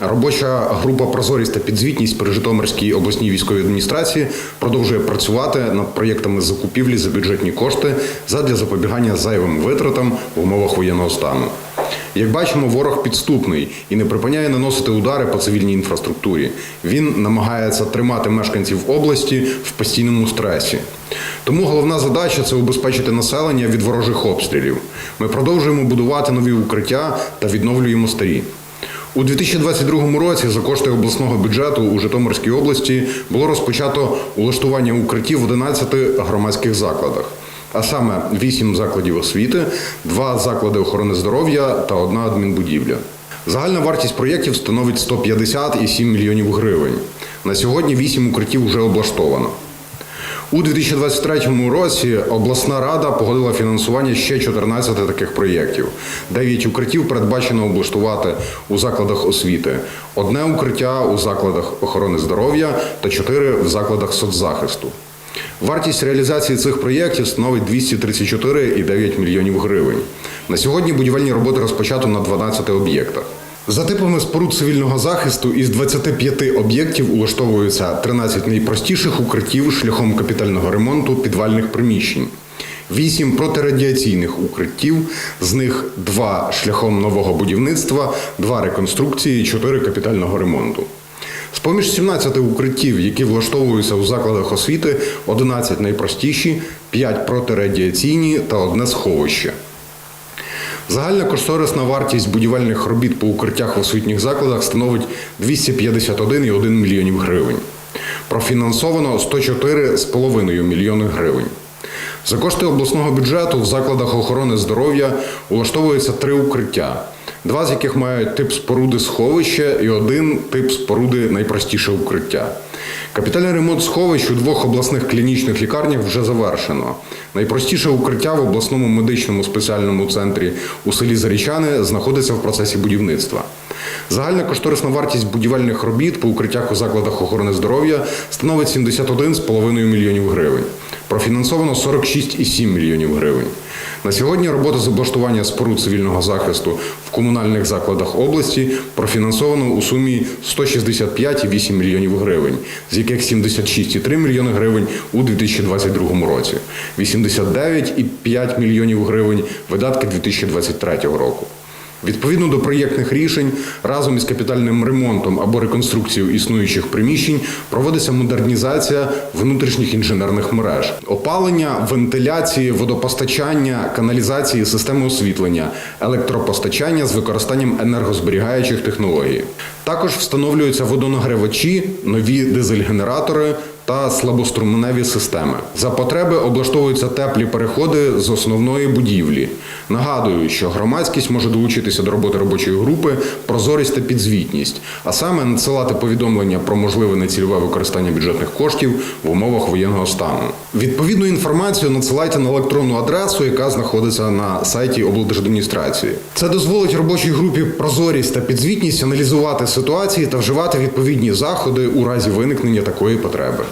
Робоча група Прозорість та підзвітність при Житомирській обласній військовій адміністрації продовжує працювати над проєктами закупівлі за бюджетні кошти задля запобігання зайвим витратам в умовах воєнного стану. Як бачимо, ворог підступний і не припиняє наносити удари по цивільній інфраструктурі. Він намагається тримати мешканців області в постійному стресі. Тому головна задача це убезпечити населення від ворожих обстрілів. Ми продовжуємо будувати нові укриття та відновлюємо старі. У 2022 році за кошти обласного бюджету у Житомирській області було розпочато улаштування укриттів в 11 громадських закладах, а саме 8 закладів освіти, 2 заклади охорони здоров'я та одна адмінбудівля. Загальна вартість проєктів становить 150,7 мільйонів гривень. На сьогодні 8 укриттів вже облаштовано. У 2023 році обласна рада погодила фінансування ще 14 таких проєктів. 9 укриттів передбачено облаштувати у закладах освіти, одне укриття у закладах охорони здоров'я та 4 в закладах соцзахисту. Вартість реалізації цих проєктів становить 234,9 мільйонів гривень. На сьогодні будівельні роботи розпочато на 12 об'єктах. За типами споруд цивільного захисту із 25 об'єктів улаштовуються 13 найпростіших укриттів шляхом капітального ремонту підвальних приміщень. 8 протирадіаційних укриттів, з них 2 шляхом нового будівництва, 2 реконструкції, 4 капітального ремонту. З поміж 17 укриттів, які влаштовуються у закладах освіти, 11 найпростіші, 5 протирадіаційні та одне сховище. Загальна кошторисна вартість будівельних робіт по укриттях в освітніх закладах становить 251,1 мільйонів гривень. Профінансовано 104,5 мільйони гривень. За кошти обласного бюджету в закладах охорони здоров'я улаштовується три укриття, два з яких мають тип споруди сховище і один тип споруди найпростіше укриття. Капітальний ремонт сховищ у двох обласних клінічних лікарнях вже завершено. Найпростіше укриття в обласному медичному спеціальному центрі у селі Зарічани знаходиться в процесі будівництва. Загальна кошторисна вартість будівельних робіт по укриттях у закладах охорони здоров'я становить 71,5 мільйонів гривень. Профінансовано 46,7 мільйонів гривень. На сьогодні робота з облаштування споруд цивільного захисту в комунальних закладах області профінансовано у сумі 165,8 мільйонів гривень, з яких 76,3 мільйони гривень у 2022 році, 89,5 мільйонів гривень видатки 2023 року. Відповідно до проєктних рішень, разом із капітальним ремонтом або реконструкцією існуючих приміщень проводиться модернізація внутрішніх інженерних мереж, опалення, вентиляції, водопостачання, каналізації, системи освітлення, електропостачання з використанням енергозберігаючих технологій. Також встановлюються водонагрівачі, нові дизель-генератори та слабоструменеві системи. За потреби облаштовуються теплі переходи з основної будівлі. Нагадую, що громадськість може долучитися до роботи робочої групи прозорість та підзвітність, а саме надсилати повідомлення про можливе нецільове використання бюджетних коштів в умовах воєнного стану. Відповідну інформацію надсилайте на електронну адресу, яка знаходиться на сайті облдержадміністрації. Це дозволить робочій групі прозорість та підзвітність аналізувати ситуації та вживати відповідні заходи у разі виникнення такої потреби.